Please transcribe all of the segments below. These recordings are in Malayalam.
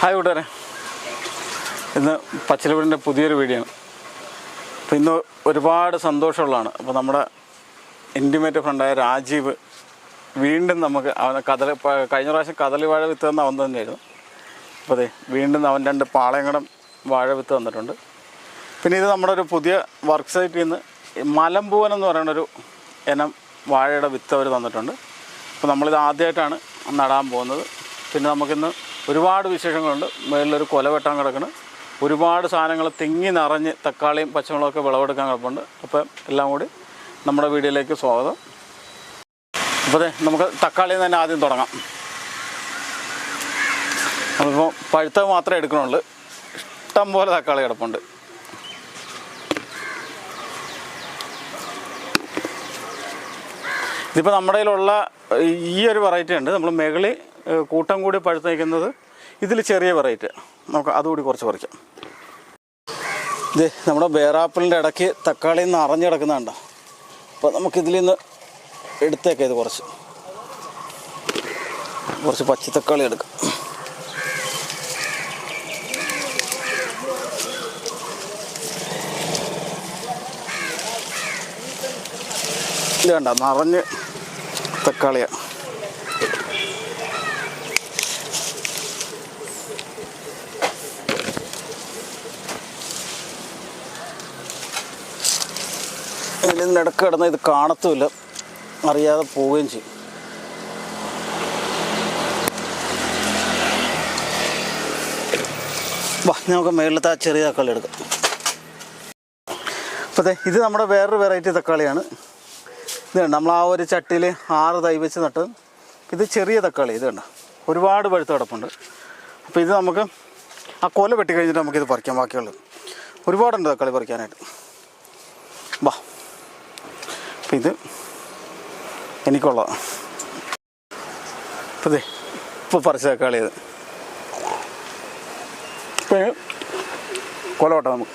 ഹായ് കൂട്ടുകാരെ. ഇന്ന് പച്ചിലവീടിന്റെ പുതിയൊരു വീഡിയോ ആണ്. അപ്പോൾ ഇന്ന് ഒരുപാട് സന്തോഷമുള്ളതാണ്. അപ്പോൾ നമ്മുടെ ഇന്റിമേറ്റ് ഫ്രണ്ടായ രാജീവ് വീണ്ടും നമുക്ക് അവൻ കദളി കഴിഞ്ഞ പ്രാവശ്യം കഥലി വാഴ വിത്ത് തന്ന അവൻ തന്നെയായിരുന്നു. അപ്പോൾ അതെ വീണ്ടും അവൻ രണ്ട് പാളയങ്കടം വാഴ വിത്ത് തന്നിട്ടുണ്ട്. പിന്നെ ഇത് നമ്മുടെ ഒരു പുതിയ വർക്ക് സൈറ്റിൽ നിന്ന് മലമ്പൂവൻ എന്ന് പറയുന്ന ഒരു ഇനം വാഴയുടെ വിത്ത് അവർ തന്നിട്ടുണ്ട്. അപ്പോൾ നമ്മളിത് ആദ്യമായിട്ടാണ് നടാൻ പോകുന്നത്. പിന്നെ നമുക്കിന്ന് ഒരുപാട് വിശേഷങ്ങളുണ്ട്. മുകളിലൊരു കൊല വെട്ടാൻ കിടക്കണം. ഒരുപാട് സാധനങ്ങൾ തിങ്ങി നിറഞ്ഞ് തക്കാളിയും പച്ചമുളകൊക്കെ വിളവെടുക്കാൻ കിടപ്പുണ്ട്. അപ്പോൾ എല്ലാം കൂടി നമ്മുടെ വീഡിയോയിലേക്ക് സ്വാഗതം. അപ്പോൾ അതെ നമുക്ക് തക്കാളിയിൽ തന്നെ ആദ്യം തുടങ്ങാം. നമ്മളിപ്പോൾ പഴുത്തത് മാത്രമേ എടുക്കണുള്ളൂ. ഇഷ്ടം പോലെ തക്കാളി കിടപ്പുണ്ട്. ഇതിപ്പോൾ നമ്മുടെ കയ്യിലുള്ള ഈ ഒരു വെറൈറ്റി ഉണ്ട്. നമ്മൾ മുകളിൽ ഏഹ്, കൂട്ടം കൂടി പഴുത്ത് ഇതിൽ ചെറിയ വെറൈറ്റി നമുക്ക് അതുകൂടി കുറച്ച് പറിക്കാം. ഇത് നമ്മുടെ ബേറാപ്പിളിന്റെ ഇടയ്ക്ക് തക്കാളി നിന്ന് അറിഞ്ഞു കിടക്കുന്നുണ്ടോ അപ്പോൾ നമുക്കിതിൽ നിന്ന് എടുത്തേക്കാം ഇത് കുറച്ച്. കുറച്ച് പച്ച തക്കാളി എടുക്കാം. ഇത് വേണ്ട നിറഞ്ഞ് തക്കാളിയാണ് ഇതിൽ നിന്ന് ഇടയ്ക്ക് കിടന്ന് ഇത് കാണത്തുമില്ല. അറിയാതെ പോവുകയും ചെയ്യും. നമുക്ക് മേളിലത്തെ ആ ചെറിയ തക്കാളി എടുക്കാം. അപ്പോൾ അതെ ഇത് നമ്മുടെ വേറൊരു വെറൈറ്റി തക്കാളിയാണ്. ഇത് നമ്മൾ ആ ഒരു ചട്ടിയിൽ ആറ് തൈ വെച്ച് നട്ട്. ഇത് ചെറിയ തക്കാളി ഇത് കണ്ട? ഒരുപാട് പഴുത്ത് കിടപ്പുണ്ട്. അപ്പോൾ ഇത് നമുക്ക് ആ കൊല വെട്ടി കഴിഞ്ഞിട്ട് നമുക്കിത് പറിക്കാം ബാക്കിയുള്ളത്. ഒരുപാടുണ്ട് തക്കാളി പറിക്കാനായിട്ട്. വാ. അപ്പം ഇത് എനിക്കുള്ളതാണ് അതെ ഇപ്പോൾ പറിച്ച തക്കാളി അത് ഇപ്പം കൊലോട്ടെ നമുക്ക്.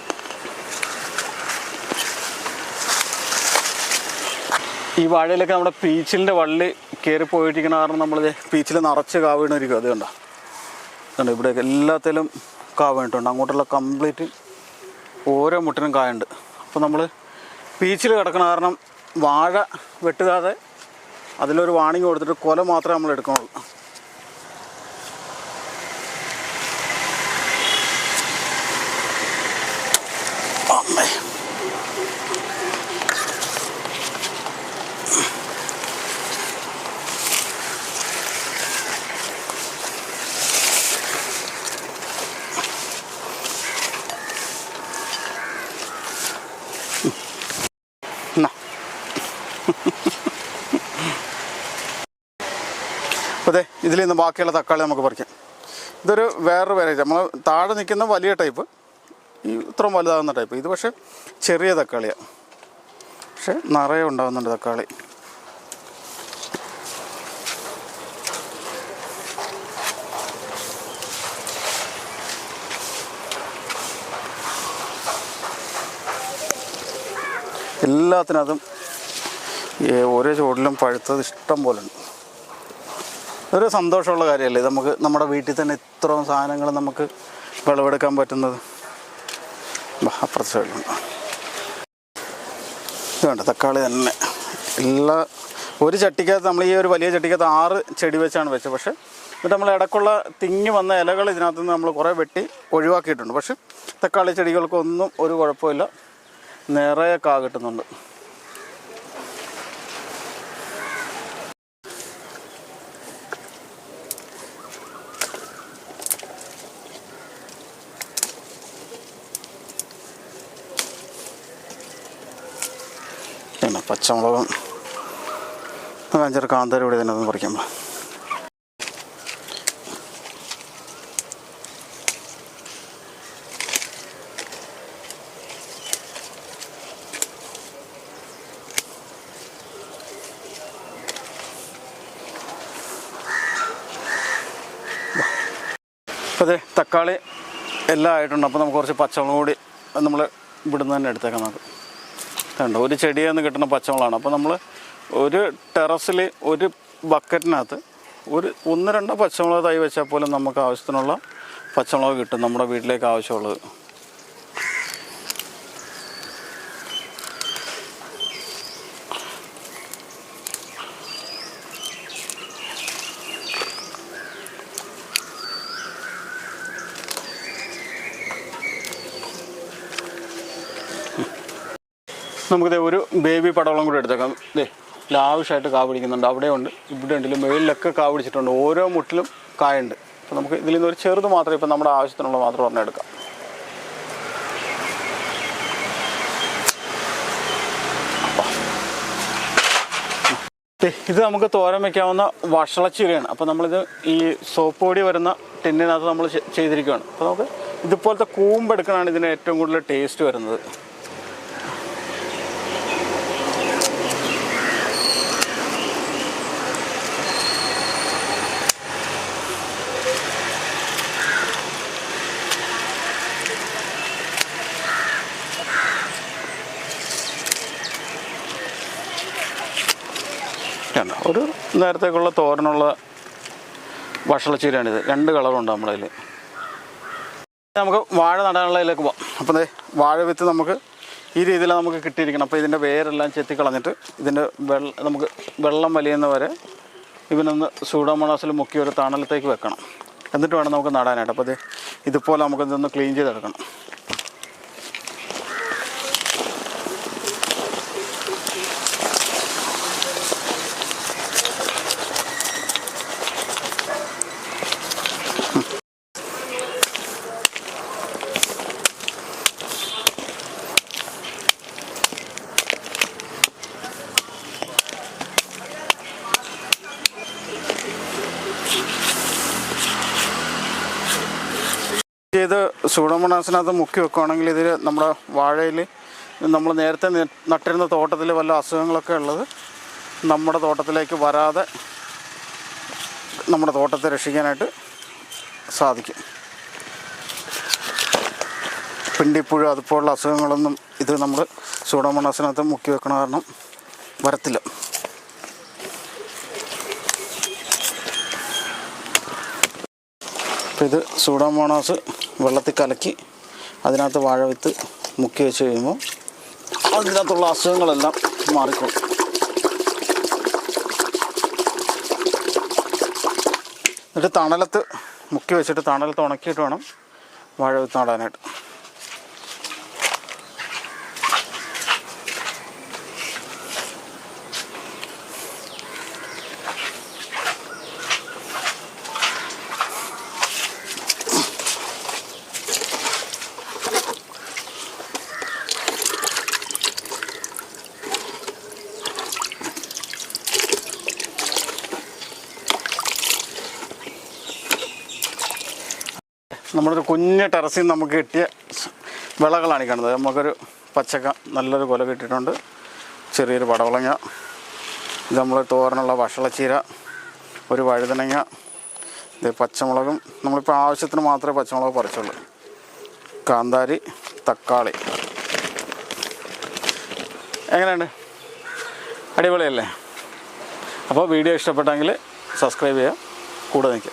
ഈ വാഴയിലൊക്കെ നമ്മുടെ പീച്ചിലിന്റെ വള്ളി കയറി പോയിട്ടിരിക്കണ കാരണം നമ്മൾ പീച്ചിൽ നിറച്ച് കാവ് വീണിരിക്കും അത് കണ്ടോ? കണ്ടോ? ഇവിടെ എല്ലാത്തിലും കാവ് അങ്ങോട്ടുള്ള കംപ്ലീറ്റ് ഓരോ മുട്ടിനും കായുണ്ട്. അപ്പോൾ നമ്മൾ പീച്ചിൽ കിടക്കണ കാരണം വാഴ വെട്ടുകാതെ അതിലൊരു വാണിംഗ് കൊടുത്തിട്ട് കൊല മാത്രമേ നമ്മൾ എടുക്കണുള്ളൂ അതെ ഇതിൽ നിന്ന് ബാക്കിയുള്ള തക്കാളി നമുക്ക് പറിക്കാം. ഇതൊരു വേറൊരു വെറൈറ്റി നമ്മൾ താഴെ നിൽക്കുന്ന വലിയ ടൈപ്പ് ഈ ഇത്രയും വലുതാകുന്ന ടൈപ്പ് ഇത് പക്ഷേ ചെറിയ തക്കാളിയാണ് പക്ഷേ നിറയെ ഉണ്ടാകുന്നുണ്ട് തക്കാളി. എല്ലാത്തിനും ഈ ഓരോ ചുവടിലും പഴുത്തത് ഇഷ്ടം പോലെ ഉണ്ട്. ഒരു സന്തോഷമുള്ള കാര്യമല്ലേ? നമുക്ക് നമ്മുടെ വീട്ടിൽ തന്നെ ഇത്രയും സാധനങ്ങൾ നമുക്ക് വിളവെടുക്കാൻ പറ്റുന്നത്. അപ്പുറത്തെ സൈഡിലുണ്ട് തക്കാളി തന്നെ. എല്ലാ ഒരു ചട്ടിക്കകത്ത് നമ്മൾ ഈ ഒരു വലിയ ചട്ടിക്കകത്ത് ആറ് ചെടി വെച്ചാണ് വെച്ചത്. പക്ഷേ എന്നിട്ട് നമ്മൾ ഇടയ്ക്കുള്ള തിങ്ങി വന്ന ഇലകൾ ഇതിനകത്ത് നിന്ന് നമ്മൾ കുറേ വെട്ടി ഒഴിവാക്കിയിട്ടുണ്ട്. പക്ഷേ തക്കാളി ചെടികൾക്കൊന്നും ഒരു കുഴപ്പമില്ല. നിറയെ കാ കിട്ടുന്നുണ്ട്. പിന്നെ പച്ചമുളകും ഒരു അഞ്ചര കാന്താരി ഇവിടെ തന്നെ ഒന്ന് അതെ തക്കാളി എല്ലാം ആയിട്ടുണ്ട്. അപ്പോൾ നമുക്ക് കുറച്ച് പച്ചമുളക് കൂടി നമ്മൾ ഇവിടുന്ന് തന്നെ എടുത്തേക്കാം നമുക്ക്. കണ്ടോ ഒരു ചെടിയിൽ നിന്ന് കിട്ടുന്ന പച്ചമുളകാണ്. അപ്പോൾ നമ്മൾ ഒരു ടെറസിൽ ഒരു ബക്കറ്റിനകത്ത് ഒരു ഒന്ന് രണ്ടോ പച്ചമുളക് തൈ വെച്ചാൽ പോലും നമുക്ക് ആവശ്യത്തിനുള്ള പച്ചമുളക് കിട്ടും നമ്മുടെ വീട്ടിലേക്ക് ആവശ്യമുള്ളത്. നമുക്കിത് ഒരു ബേബി പടവളം കൂടെ എടുത്തേക്കാം. ദേ ലാവിഷായിട്ട് കാ പിടിക്കുന്നുണ്ട്. അവിടെ ഉണ്ട് ഇവിടെ ഉണ്ടല്ലോ മേളിലൊക്കെ കാ പിടിച്ചിട്ടുണ്ട്. ഓരോ മുട്ടിലും കായുണ്ട്. അപ്പോൾ നമുക്ക് ഇതിൽ നിന്ന് ഒരു ചെറുത് മാത്രമേ ഇപ്പം നമ്മുടെ ആവശ്യത്തിനുള്ള മാത്രം ദേ, ഇത് നമുക്ക് തോരം വയ്ക്കാവുന്ന വഷളച്ചീരയാണ്. അപ്പോൾ നമ്മളിത് ഈ സോപ്പ് പൊടി വരുന്ന ടിന്നിനകത്ത് നമ്മൾ ചെയ്തിരിക്കുകയാണ് അപ്പോൾ നമുക്ക് ഇതുപോലത്തെ കൂമ്പെടുക്കണതാണ് ഇതിന് ഏറ്റവും കൂടുതൽ ടേസ്റ്റ് വരുന്നത് കണ്ടോ ഒരു നേരത്തേക്കുള്ള തോരനുള്ള വഷളച്ചീരയാണിത്. രണ്ട് കളറുണ്ട് നമ്മുടെ കയ്യിൽ നമുക്ക് വാഴ നടാനുള്ളതിലേക്ക് പോകാം അപ്പം വാഴ വിത്ത് നമുക്ക് ഈ രീതിയിലാണ് നമുക്ക് കിട്ടിയിരിക്കണം അപ്പോൾ ഇതിന്റെ വേരെല്ലാം ചെത്തി കളഞ്ഞിട്ട് ഇതിന്റെ വെള്ള നമുക്ക് വെള്ളം വലിയുന്ന വരെ ഇവനൊന്ന് സൂഡോമോണോസിൽ മുക്കി ഒരു തണലത്തേക്ക് വെക്കണം. എന്നിട്ട് വേണം നമുക്ക് നടാനായിട്ട്. അപ്പോൾ ഇത് ഇതുപോലെ നമുക്കിതൊന്ന് ക്ലീൻ ചെയ്തെടുക്കണം. ചെയ്ത് സൂഡോമോണാസിനകത്ത് മുക്കി വെക്കുകയാണെങ്കിൽ ഇതിൽ നമ്മുടെ വാഴയിൽ നമ്മൾ നേരത്തെ നട്ടിരുന്ന തോട്ടത്തിൽ വല്ല അസുഖങ്ങളൊക്കെ ഉള്ളത് നമ്മുടെ തോട്ടത്തിലേക്ക് വരാതെ നമ്മുടെ തോട്ടത്തെ രക്ഷിക്കാനായിട്ട് സാധിക്കും. പിണ്ടിപ്പുഴ അതുപോലുള്ള അസുഖങ്ങളൊന്നും ഇത് നമ്മൾ സൂഡോമോണാസിനകത്ത് മുക്കി വെക്കണ കാരണം വരത്തില്ല. അപ്പോൾ ഇത് സൂഡോമോണോസ് വെള്ളത്തിൽ കലക്കി അതിനകത്ത് വാഴ വിത്ത് മുക്കി വെച്ച് കഴിയുമ്പോൾ അതിനകത്തുള്ള അസുഖങ്ങളെല്ലാം മാറിക്കോളും. എന്നിട്ട് തണലത്ത് മുക്കി വെച്ചിട്ട് തണലത്ത് ഉണക്കിയിട്ട് വേണം വാഴ വിത്ത് നടാനായിട്ട്. നമ്മുടെ ഒരു കുഞ്ഞ് ടെറസിൽ നമുക്ക് കിട്ടിയ വിളകളാണ് കാണുന്നത്. നമുക്കൊരു പച്ചക്ക നല്ലൊരു കൊല കിട്ടിയിട്ടുണ്ട്. ചെറിയൊരു പടവളങ്ങ ഇത് നമ്മൾ തോരനുള്ള വഷളച്ചീര ഒരു വഴുതനങ്ങ ഇത് പച്ചമുളകും നമ്മളിപ്പോൾ ആവശ്യത്തിന് മാത്രമേ പച്ചമുളക് പറിച്ചുള്ളൂ. കാന്താരി തക്കാളി. എങ്ങനെയുണ്ട്? അടിപൊളിയല്ലേ? അപ്പോൾ വീഡിയോ ഇഷ്ടപ്പെട്ടെങ്കിൽ സബ്സ്ക്രൈബ് ചെയ്യുക കൂടെ നിൽക്കുക.